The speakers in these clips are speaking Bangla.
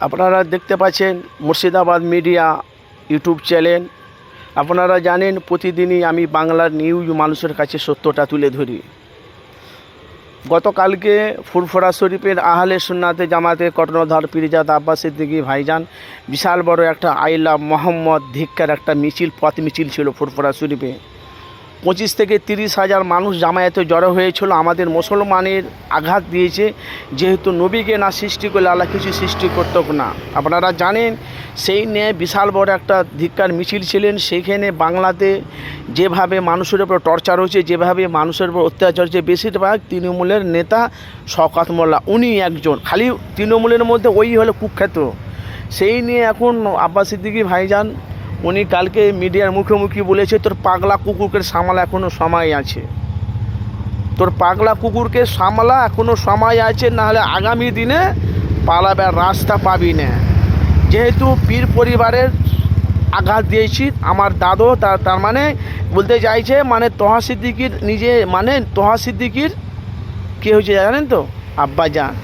আপনারা দেখতে পাচ্ছেন মুর্শিদাবাদ মিডিয়া ইউটিউব চ্যানেল। আপনারা জানেন প্রতিদিনই আমি বাংলার নিউজ মানুষের কাছে সত্যটা তুলে ধরি। গতকালকে ফুরফুরা শরীফের আহলে সুন্নাতে জামাতে কর্ণধার পিরিজাত আব্বাস সিদ্দিকী ভাইজান বিশাল বড় একটা আইলা মোহাম্মদ ধিক্কার একটা মিছিল, পথ মিছিল ছিল ফুরফুরা শরীফে। পঁচিশ থেকে তিরিশ হাজার মানুষ জামায়াতে জড়ো হয়েছিল। আমাদের মুসলমানের আঘাত দিয়েছে। যেহেতু নবীকে না সৃষ্টি করলে আল্লাহ কিছু সৃষ্টি করত না। আপনারা জানেন, সেই নিয়ে বিশাল বড় একটা ধিক্কার, মিছিল ছিলেন। সেইখানে বাংলাতে যেভাবে মানুষের উপর টর্চার হচ্ছে যেভাবে মানুষের উপর অত্যাচার হচ্ছে বেশিরভাগ তৃণমূলের নেতা শওকাত মোল্লা। উনি একজন। খালি তৃণমূলের মধ্যে ওই হলো কুখ্যাত। সেই নিয়ে এখন আব্বাস সিদ্দিকী ভাইজান উনি কালকে মিডিয়ার মুখোমুখি বলেছে, তোর পাগলা কুকুরকে সামলা এখনও সময় আছে। তোর পাগলা কুকুরকে সামলা এখনও সময় আছে, নাহলে আগামী দিনে পালাবার রাস্তা পাবি না। যেহেতু পীর পরিবারের আঘাত দিয়েছি, আমার দাদু তার তার মানে বলতে চাইছে মানে তোহা সিদ্দিকির নিজে মানে তোহা সিদ্দিকির কী হয়েছে জানেন তো? আব্বা যান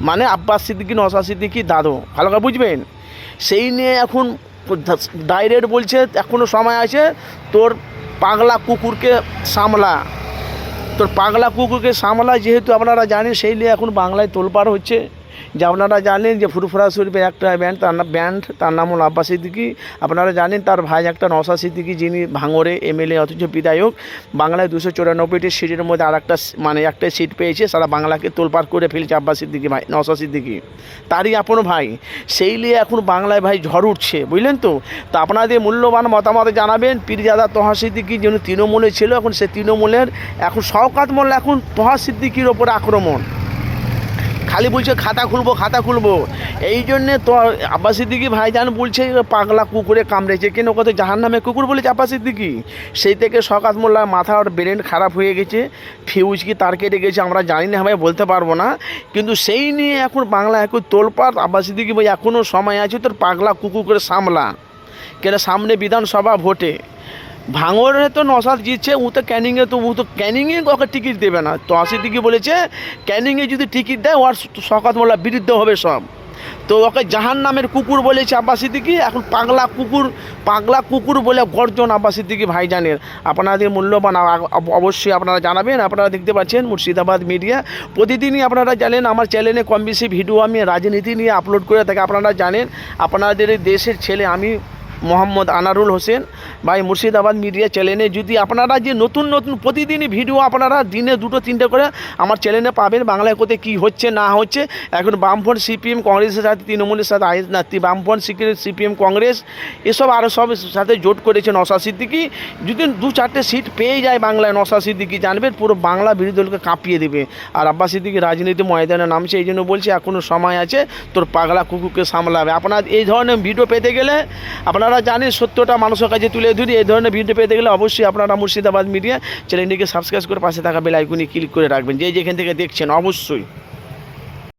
মানে আব্বাস সিদ্দিকি নসা সিদ্দিকি দাদু। ভালো করে বুঝবেন? সেই নিয়ে এখন ডাইরেক্ট বলছে এখনও সময় আছে, তোর পাগলা কুকুরকে সামলা। তোর পাগলা কুকুরকে সামলা, যেহেতু আপনারা জানেন, সেই নিয়ে এখন বাংলায় তোলপাড় হচ্ছে। যে আপনারা জানেন যে ফুরফুরা শরীফের একটা ব্যান্ড তার নাম ব্যান্ড তার নাম হল আব্বাস সিদ্দিকি। আপনারা জানেন তার ভাই একটা নসা সিদ্দিকি, যিনি ভাঙরে এমএলএ অথচ বিধায়ক। বাংলায় দুশো চুরানব্বইটি সিটের মধ্যে আর একটা মানে একটা সিট পেয়েছে, সারা বাংলাকে তোলপাড় করে ফেলছে আব্বাস সিদ্দিকি ভাই নসা সিদ্দিকি। তারই আপন ভাই। সেই নিয়ে এখন বাংলায় ভাই ঝড় উঠছে, বুঝলেন তো? তা আপনাদের মূল্যবান মতামত জানাবেন। পীরজাদা তোহা সিদ্দিকি যিনি তৃণমূলে ছিল, এখন সে তৃণমূলের এখন শওকাত মোল্লা এখন তোহা সিদ্দিকির ওপরে আক্রমণ। খালি বলছে, খাতা খুলবো খাতা খুলবো। এই জন্যে তো আব্বাস সিদ্দিকি ভাইজান বলছে, পাগলা কুকুরে কামড়েছে। কেন কত জাহান নামে কুকুর বলেছে আব্বাস সিদ্দিকি? সেই থেকে শকাত মোল্লার মাথা ওর ব্রেন খারাপ হয়ে গেছে। ফিউজ কি তার কেটে গেছে আমরা জানি না, ভাই, বলতে পারব না। কিন্তু সেই নিয়ে এখন বাংলা এখন তোলপাড় আব্বাস সিদ্দিকি ভাই এখনও সময় আছে তোর পাগলা কুকুর করে সামলা। কেন সামনে বিধানসভা ভোটে। ভাঙরে তো নসাদ জিতছে, ও তো ক্যানিংয়ে তো, ও তো ক্যানিংয়ে ওকে টিকিট দেবে না। তো দিকে বলেছে, ক্যানিংয়ে যদি টিকিট দেয়, ওর শকাত বিরুদ্ধ হবে সব। তো ওকে জাহান নামের কুকুর বলেছে আব্বাস সিদ্দিকি এখন পাগলা কুকুর পাগলা কুকুর বলে গর্জন আব্বাস সিদ্দিকি ভাইজানের। আপনাদের মূল্যবান অবশ্যই আপনারা জানাবেন। আপনারা দেখতে পাচ্ছেন মুর্শিদাবাদ মিডিয়া। প্রতিদিনই আপনারা জানেন, আমার চ্যানেলে কম বেশি ভিডিও আমি রাজনীতি নিয়ে আপলোড করে থাকি, আপনারা জানেন, আপনাদের দেশের ছেলে আমি মোহাম্মদ আনারুল হোসেন। ভাই, মুর্শিদাবাদ মিডিয়া চ্যানেলে যদি আপনারা যে নতুন নতুন প্রতিদিনই ভিডিও আপনারা দিনে দুটো, তিনটে করে আমার চ্যানেলে পাবেন, বাংলায় কোথায় কী হচ্ছে, না হচ্ছে। এখন বামফ্রন্ট সিপিএম কংগ্রেসের সাথে তৃণমূলের সাথে আই, না বামফ্রন্ট সিপিএম কংগ্রেস, এসব আরও সব সাথে জোট করেছে নশা সিদ্দিকি। যদি দু চারটে সিট পেয়ে যায় বাংলায় নশা সিদ্দিকি জানবেন, পুরো বাংলা বিরোধী দলকে কাঁপিয়ে দেবে। আর আব্বাস সিদ্দিকি রাজনীতি ময়দানে নামছে, এই জন্য বলছি এখনও সময় আছে, তোর পাগলা কুকুরকে সামলাবে। আপনার এই ধরনের ভিডিও পেতে গেলে আপনারা জানেন, সত্যটা মানুষের কাছে তুলে ধরি। এই ধরনের ভিডিও পেতে গেলে অবশ্যই আপনারা মুর্শিদাবাদ মিডিয়া চ্যানেলটিকে সাবস্ক্রাইব করে পাশে থাকা বেল আইকনে ক্লিক করে রাখবেন। যে যেখান থেকে দেখছেন, অবশ্যই।